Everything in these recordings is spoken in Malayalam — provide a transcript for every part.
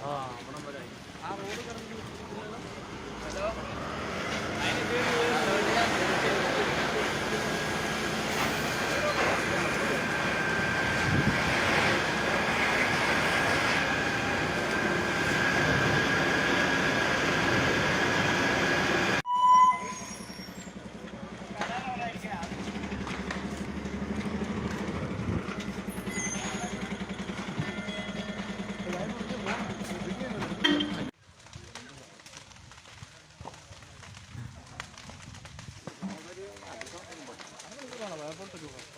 ആ അവിടെ വരെ. ആ റോഡ് കറങ്ങി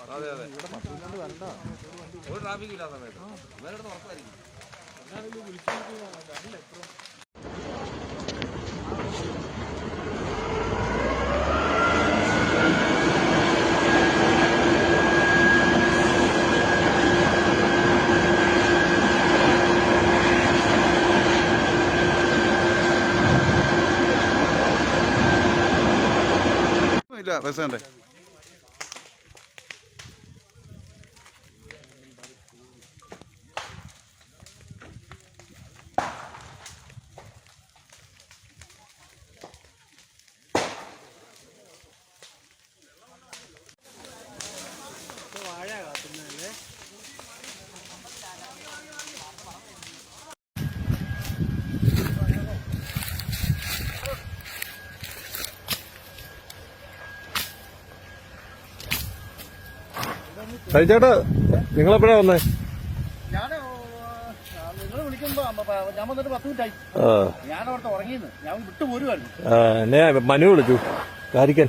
അതെ അതെ. ഒരു ട്രാഫിക് ഇല്ല സമയത്ത് ഇവരുടെ ഉറപ്പായിരിക്കും. ഇല്ല ബസ് ആ ഞാൻ എപ്പോഴാ വന്നേ ഞാൻ വിട്ടു പോരുമായിരുന്നു ആ, പോരുവായിരുന്നു മനു വിളിച്ചു. Karikkan.